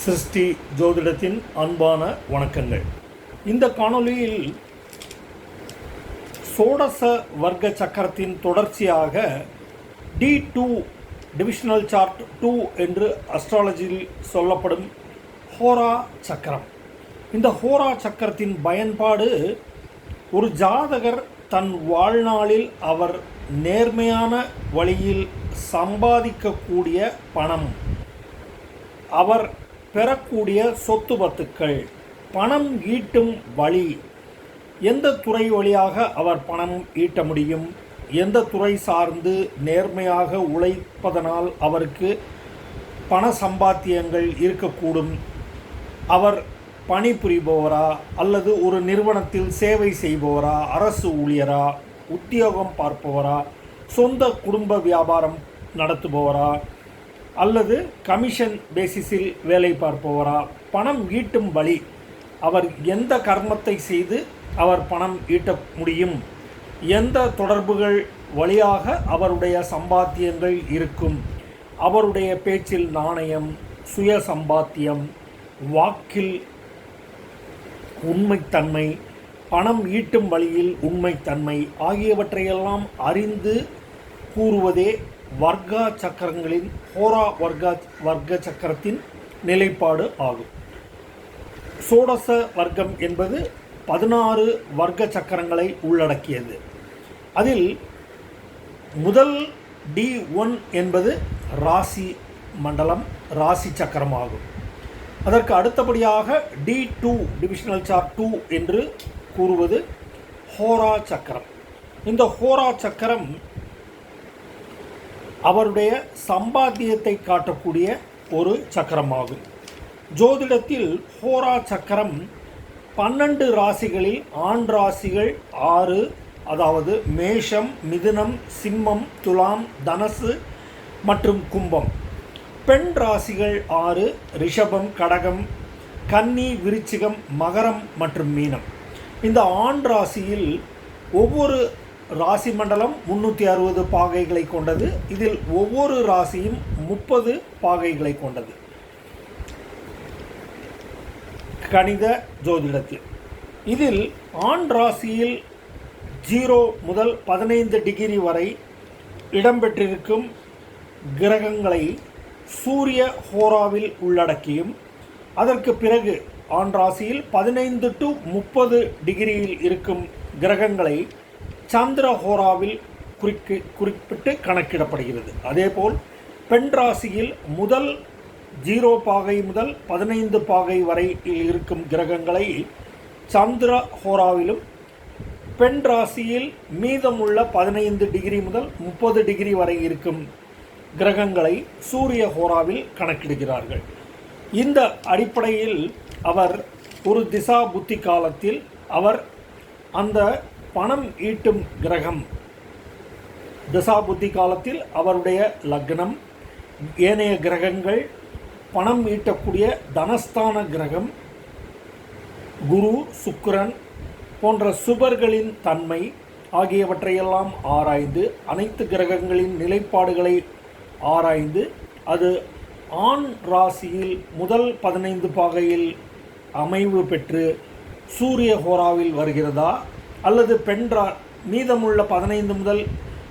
சிருஷ்டி ஜோதிடத்தின் அன்பான வணக்கங்கள். இந்த காணொளியில் சோடச வர்க்க சக்கரத்தின் தொடர்ச்சியாக D two divisional chart two என்று அஸ்ட்ராலஜியில் சொல்லப்படும் ஹோரா சக்கரம். இந்த ஹோரா சக்கரத்தின் பயன்பாடு ஒரு ஜாதகர் தன் வாழ்நாளில் அவர் நேர்மையான வழியில் சம்பாதிக்கக்கூடிய பணம். அவர் பெறக்கூடிய சொத்து பத்துக்கள். பணம் ஈட்டும் வழி. எந்த துறை வழியாக அவர் பணம் ஈட்ட முடியும்? எந்த துறை சார்ந்து நேர்மையாக உழைப்பதனால் அவருக்கு பண சம்பாத்தியங்கள் இருக்கக்கூடும்? அவர் பணிபுரிபவரா அல்லது ஒரு நிறுவனத்தில் சேவை செய்பவரா? அரசு ஊழியரா? உத்தியோகம் பார்ப்பவரா? சொந்த குடும்ப வியாபாரம் நடத்துபவரா? அல்லது கமிஷன் பேசிஸில் வேலை பார்ப்பவரா? பணம் ஈட்டும் வழி. அவர் எந்த கர்மத்தை செய்து அவர் பணம் ஈட்ட முடியும்? எந்த தொடர்புகள் வழியாக அவருடைய சம்பாத்தியங்கள் இருக்கும்? அவருடைய பேச்சில் நாணயம் சுய சம்பாத்தியம் வாக்கில் உண்மைத்தன்மை பணம் ஈட்டும் வழியில் உண்மைத்தன்மை ஆகியவற்றையெல்லாம் அறிந்து கூறுவதே வர்க்கா சக்கரங்களின் ஹோரா வர்க்கா வர்க்க சக்கரத்தின் நிலைப்பாடு ஆகும். சோடச வர்க்கம் என்பது பதினாறு வர்க்க சக்கரங்களை உள்ளடக்கியது. அதில் முதல் டி ஒன் என்பது ராசி மண்டலம் ராசி சக்கரம் ஆகும் அதற்கு அடுத்தபடியாக D two divisional chart two என்று கூறுவது ஹோரா சக்கரம். இந்த ஹோரா சக்கரம் அவருடைய சம்பாத்தியத்தை காட்டக்கூடிய ஒரு சக்கரமாகும். ஜோதிடத்தில் ஹோரா சக்கரம் பன்னெண்டு ராசிகளில் ஆண் ராசிகள் ஆறு அதாவது மேஷம் மிதுனம் சிம்மம் துலாம் தனசு மற்றும் கும்பம். பெண் ராசிகள் ஆறு ரிஷபம் கடகம் கன்னி விருச்சிகம் மகரம் மற்றும் மீனம். இந்த ஆண் ராசியில் ஒவ்வொரு ராசி மண்டலம் முன்னூற்றி அறுபது பாகைகளை கொண்டது. இதில் ஒவ்வொரு ராசியும் முப்பது பாகைகளை கொண்டது. கணித ஜோதிடத்தில். இதில் ஆண் ராசியில் ஜீரோ முதல் பதினைந்து டிகிரி வரை இடம்பெற்றிருக்கும் கிரகங்களை சூரிய ஹோராவில் உள்ளடக்கியும் அதற்கு பிறகு ஆண் ராசியில் பதினைந்து டு முப்பது டிகிரியில் இருக்கும் கிரகங்களை சாந்திர ஹோராவில் குறிக்கு குறிப்பிட்டு கணக்கிடப்படுகிறது. அதேபோல் பெண் ராசியில் முதல் ஜீரோ பாகை முதல் பதினைந்து பாகை வரை இருக்கும் கிரகங்களை சந்திர ஹோராவிலும் பெண் ராசியில் மீதமுள்ள பதினைந்து டிகிரி முதல் முப்பது டிகிரி வரை இருக்கும் கிரகங்களை சூரிய ஹோராவில் கணக்கிடுகிறார்கள். இந்த அடிப்படையில் அவர் ஒரு திசா புத்தி காலத்தில் அவர் அந்த பணம் ஈட்டும் கிரகம். தசாபுத்தி காலத்தில் அவருடைய லக்னம் ஏனைய கிரகங்கள் பணம் ஈட்டக்கூடிய தனஸ்தான கிரகம் குரு சுக்கிரன் போன்ற சுபர்களின் தன்மை ஆகியவற்றையெல்லாம் ஆராய்ந்து அனைத்து கிரகங்களின் நிலைப்பாடுகளை ஆராய்ந்து அது ஆண் ராசியில் முதல் பதினைந்து பாகையில் அமைவு பெற்று சூரிய ஹோராவில் வருகிறதா? அல்லது பெண் மீதமுள்ள பதினைந்து முதல்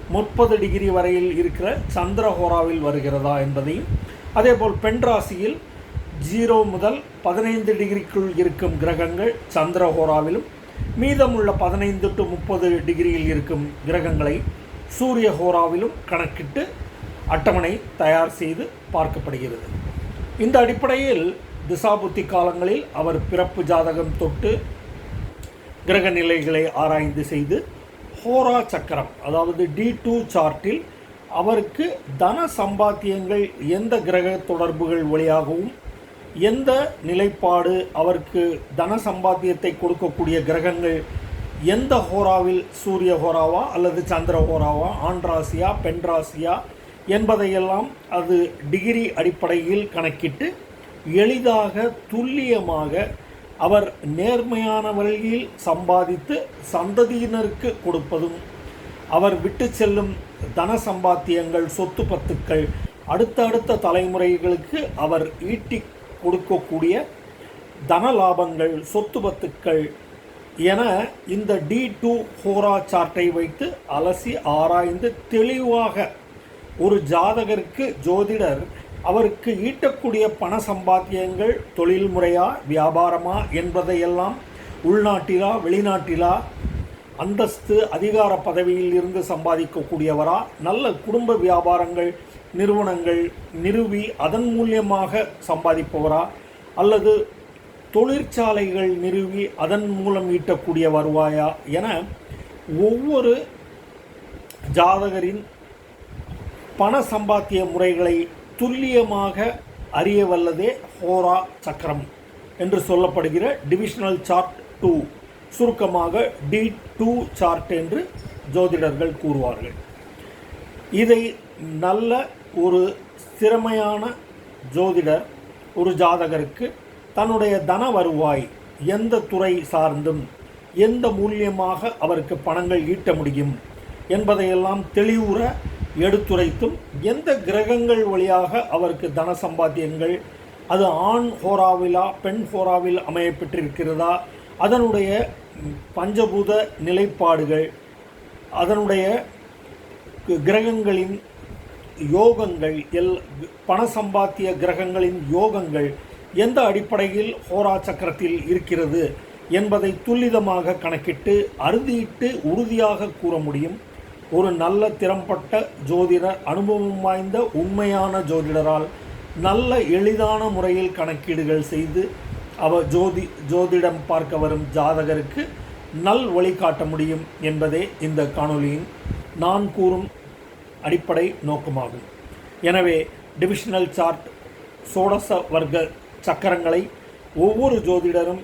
முப்பது டிகிரி வரையில் இருக்கிற சந்திர ஹோராவில் வருகிறதா என்பதையும் அதேபோல் பெண் ராசியில் ஜீரோ முதல் பதினைந்து டிகிரிக்குள் இருக்கும் கிரகங்கள் சந்திரஹோராவிலும் மீதமுள்ள பதினைந்து டு முப்பது டிகிரியில் இருக்கும் கிரகங்களை சூரிய ஹோராவிலும் கணக்கிட்டு அட்டவணை தயார் செய்து பார்க்கப்படுகிறது. இந்த அடிப்படையில் திசாபுத்தி காலங்களில் அவர் பிறப்பு ஜாதகம் தொட்டு கிரக நிலைகளை ஆராய்ந்து செய்து ஹோரா சக்கரம் அதாவது டி டூ சார்ட்டில் அவருக்கு தன சம்பாத்தியங்கள் எந்த கிரக தொடர்புகள் வழியாகவும் எந்த நிலைப்பாடு அவருக்கு தன சம்பாத்தியத்தை கொடுக்கக்கூடிய கிரகங்கள் எந்த ஹோராவில் சூரிய ஹோராவா அல்லது சந்திர ஹோராவா ஆண் ராசியா பெண் ராசியா என்பதையெல்லாம் அது டிகிரி அடிப்படையில் கணக்கிட்டு எளிதாக துல்லியமாக அவர் நேர்மையான வழியில் சம்பாதித்து சந்ததியினருக்கு கொடுப்பதும் அவர் விட்டு செல்லும் தன சம்பாத்தியங்கள் சொத்து பத்துக்கள் அடுத்த அடுத்த தலைமுறைகளுக்கு அவர் ஈட்டி கொடுக்கக்கூடிய தன லாபங்கள் சொத்து பத்துக்கள் என இந்த டி டூ ஹோரா சார்ட்டை வைத்து அலசி ஆராய்ந்து தெளிவாக ஒரு ஜாதகருக்கு ஜோதிடர் அவருக்கு ஈட்டக்கூடிய பண சம்பாத்தியங்கள் தொழில் முறையா வியாபாரமா என்பதையெல்லாம் உள்நாட்டிலா வெளிநாட்டிலா அந்தஸ்து அதிகார பதவியில் இருந்து சம்பாதிக்கக்கூடியவரா நல்ல குடும்ப வியாபாரங்கள் நிறுவனங்கள் நிறுவி அதன் மூலியமாக சம்பாதிப்பவரா அல்லது தொழிற்சாலைகள் நிறுவி அதன் மூலம் ஈட்டக்கூடிய வருவாயா என ஒவ்வொரு ஜாதகரின் பண சம்பாத்திய முறைகளை துல்லியமாக அறிய வல்லதே ஹோரா சக்கரம் என்று சொல்லப்படுகிற டிவிஷனல் சார்ட் டூ சுருக்கமாக டி டூ சார்ட் என்று ஜோதிடர்கள் கூறுவார்கள். இதை நல்ல ஒரு திறமையான ஜோதிடர் ஒரு ஜாதகருக்கு தன்னுடைய தன வருவாய் எந்த துறை சார்ந்தும் எந்த மூலியமாக அவருக்கு பணங்கள் ஈட்ட முடியும் என்பதையெல்லாம் தெளிவுற எடுத்துரைத்தும் எந்த கிரகங்கள் வழியாக அவருக்கு தன சம்பாத்தியங்கள் அது ஆண் ஹோராவிலா பெண் ஹோராவில் அமையப்பெற்றிருக்கிறதா அதனுடைய பஞ்சபூத நிலைப்பாடுகள் அதனுடைய கிரகங்களின் யோகங்கள் எல் பண சம்பாத்திய கிரகங்களின் யோகங்கள் எந்த அடிப்படையில் ஹோரா சக்கரத்தில் இருக்கிறது என்பதை துல்லிதமாக கணக்கிட்டு அறுதியிட்டு உறுதியாக கூற முடியும். ஒரு நல்ல திறம்பட்ட ஜோதிடர் அனுபவம் வாய்ந்த உண்மையான ஜோதிடரால் நல்ல எளிதான முறையில் கணக்கீடுகள் செய்து அவர் ஜோதி ஜோதிடம் பார்க்க வரும் ஜாதகருக்கு நல் வழிகாட்ட முடியும் என்பதே இந்த காணொலியின் நான் கூறும் அடிப்படை நோக்கமாகும். எனவே டிவிஷனல் சார்ட் சோடச வர்க்க சக்கரங்களை ஒவ்வொரு ஜோதிடரும்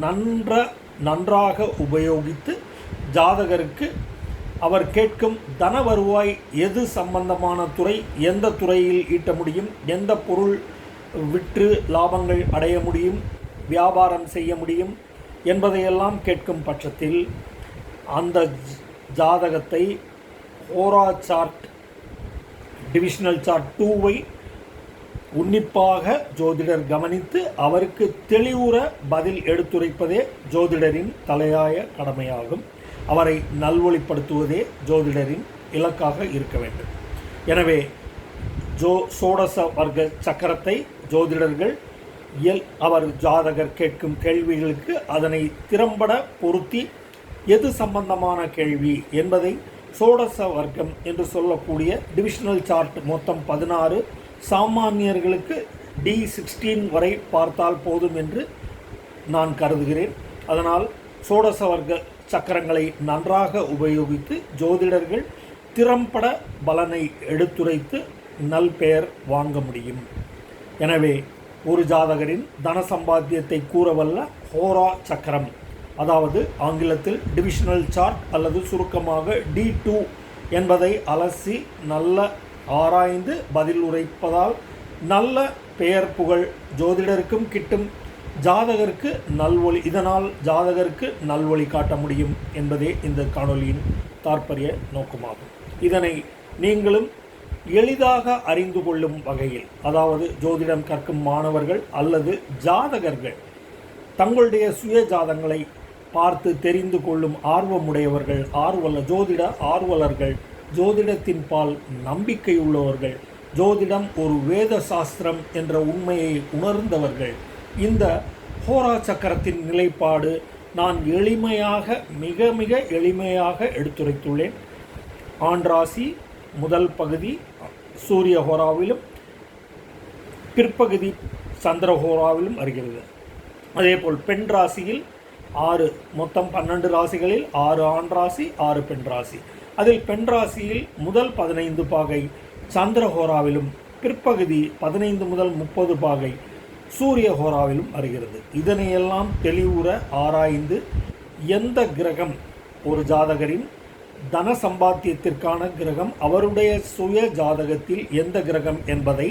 நன்ற நன்றாக உபயோகித்து ஜாதகருக்கு அவர் கேட்கும் தன வருவாய் எது சம்பந்தமான துறை எந்த துறையில் ஈட்ட முடியும் எந்த பொருள் விற்று லாபங்கள் அடைய முடியும் வியாபாரம் செய்ய முடியும் என்பதையெல்லாம் கேட்கும் பட்சத்தில் அந்த ஜாதகத்தை ஓரா சார்ட் டிவிஷனல் சார்ட் டூவை உன்னிப்பாக ஜோதிடர் கவனித்து அவருக்கு தெளிவுற பதில் எடுத்துரைப்பதே ஜோதிடரின் தலையாய கடமையாகும். அவரை நல்வழிப்படுத்துவதே ஜோதிடரின் இலக்காக இருக்க வேண்டும். எனவே ஜோ சோடச வர்க்க சக்கரத்தை ஜோதிடர்கள் இயல் அவர் ஜாதகர் கேட்கும் கேள்விகளுக்கு அதனை திறம்பட பொருத்தி எது சம்பந்தமான கேள்வி என்பதை சோடச வர்க்கம் என்று சொல்லக்கூடிய டிவிஷனல் சார்ட் மொத்தம் பதினாறு சாமானியர்களுக்கு டி சிக்ஸ்டீன் வரை பார்த்தால் போதும் என்று நான் கருதுகிறேன். அதனால் சோடச வர்க்க சக்கரங்களை நன்றாக உபயோகித்து ஜோதிடர்கள் திறம்பட பலனை எடுத்துரைத்து நல் பெயர் வாங்க முடியும். எனவே ஒரு ஜாதகரின் தன சம்பாத்தியத்தை கூறவல்ல ஹோரா சக்கரம். அதாவது ஆங்கிலத்தில் டிவிஷனல் சார்ட் அல்லது சுருக்கமாக டி டூ என்பதை அலசி நல்ல ஆராய்ந்து பதில் உரைப்பதால் நல்ல பெயர் புகழ் ஜோதிடருக்கும் கிட்டும் ஜாதகருக்கு நல்வழி இதனால் ஜாதகருக்கு நல்வழி காட்ட முடியும் என்பதே இந்த காணொளியின் தாற்பரிய நோக்கமாகும். இதனை நீங்களும் எளிதாக அறிந்து கொள்ளும் வகையில் அதாவது ஜோதிடம் கற்கும் மாணவர்கள் அல்லது ஜாதகர்கள் தங்களுடைய சுய ஜாதங்களை பார்த்து தெரிந்து கொள்ளும் ஆர்வமுடையவர்கள் ஆர்வல ஜோதிட ஆர்வலர்கள் ஜோதிடத்தின் பால் நம்பிக்கை உள்ளவர்கள் ஜோதிடம் ஒரு வேத சாஸ்திரம் என்ற உண்மையை உணர்ந்தவர்கள் இந்த ஹோரா சக்கரத்தின் நிலைப்பாடு நான் எளிமையாக மிக மிக எளிமையாக எடுத்துரைத்துள்ளேன். ஆண்ட்ராசி முதல் பகுதி சூரிய ஹோராவிலும் பிற்பகுதி சந்திர ஹோராவிலும் வருகிறது. அதேபோல் பெண் ராசியில் ஆறு மொத்தம் பன்னெண்டு ராசிகளில் ஆறு ஆண் ராசி ஆறு பெண் ராசி. அதில் பெண் ராசியில் முதல் பதினைந்து பாகை சந்திரஹோராவிலும் பிற்பகுதி பதினைந்து முதல் முப்பது பாகை சூரிய ஹோராவிலும் வருகிறது இதனையெல்லாம் தெளிவுற ஆராய்ந்து எந்த கிரகம் ஒரு ஜாதகரின் தன சம்பாத்தியத்திற்கான கிரகம் அவருடைய சுய ஜாதகத்தில் எந்த கிரகம் என்பதை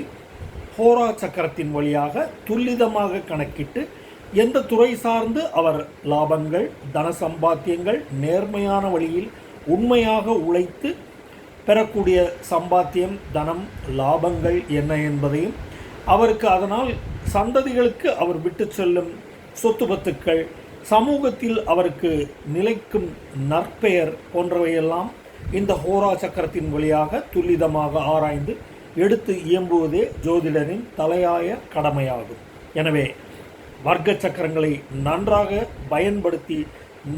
ஹோரா சக்கரத்தின் வழியாக துல்லிதமாக கணக்கிட்டு எந்த துறை சார்ந்து அவர் லாபங்கள் தன சம்பாத்தியங்கள் நேர்மையான வழியில் உண்மையாக உழைத்து பெறக்கூடிய சம்பாத்தியம் தனம் லாபங்கள் என்ன என்பதையும் அவருக்கு அதனால் சந்ததிகளுக்கு அவர் விட்டு செல்லும் சொத்து பத்துக்கள் சமூகத்தில் அவருக்கு நிலைக்கும் நற்பெயர் போன்றவையெல்லாம் இந்த ஹோரா சக்கரத்தின் வழியாக துல்லிதமாக ஆராய்ந்து எடுத்து இயம்புவதே ஜோதிடரின் தலையாய கடமையாகும். எனவே வர்க்க சக்கரங்களை நன்றாக பயன்படுத்தி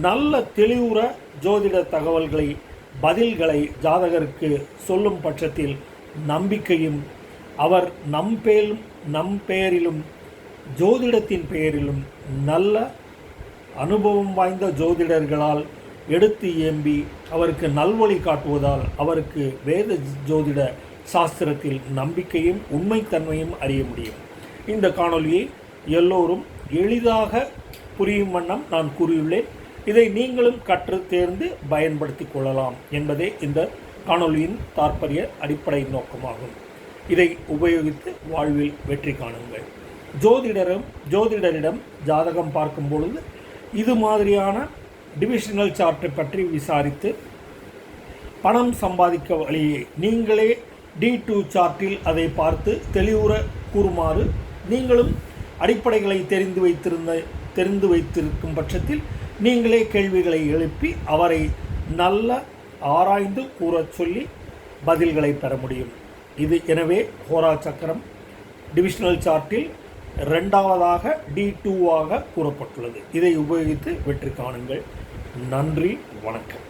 நல்ல தெளிவுற ஜோதிட தகவல்களை பதில்களை ஜாதகருக்கு சொல்லும் பட்சத்தில் நம்பிக்கையும் அவர் நம்பேலும் நம் பெயரிலும் ஜோதிடத்தின் பெயரிலும் நல்ல அனுபவம் வாய்ந்த ஜோதிடர்களால் எடுத்து ஏம்பி அவருக்கு நல்வழி காட்டுவதால் அவருக்கு வேத ஜோதிட சாஸ்திரத்தில் நம்பிக்கையும் உண்மைத்தன்மையும் அறிய முடியும். இந்த காணொளியை எல்லோரும் எளிதாக புரியும் வண்ணம் நான் கூறியுள்ளேன். இதை நீங்களும் கற்று தேர்ந்து பயன்படுத்திக் கொள்ளலாம் என்பதே இந்த காணொலியின் தாற்பரிய அடிப்படை நோக்கமாகும். இதை உபயோகித்து வாழ்வில் வெற்றி காணுங்கள். ஜோதிடரும் ஜோதிடரிடம் ஜாதகம் பார்க்கும் பொழுது இது மாதிரியான டிவிஷனல் சார்ட்டை பற்றி விசாரித்து பணம் சம்பாதிக்க வழியை நீங்களே டி டூ சார்ட்டில் அதை பார்த்து தெளிவுற கூறுமாறு நீங்களும் அடிப்படைகளை தெரிந்து வைத்திருந்த தெரிந்து வைத்திருக்கும் பட்சத்தில் நீங்களே கேள்விகளை எழுப்பி அவரை நல்ல ஆராய்ந்து கூறச் சொல்லி பதில்களை பெற முடியும். இது எனவே ஹோரா சக்கரம் டிவிஷனல் சார்ட்டில் ரெண்டாவதாக டி டூவாக கூறப்பட்டுள்ளது. இதை உபயோகித்து வெற்றி காணுங்கள் நன்றி வணக்கம்.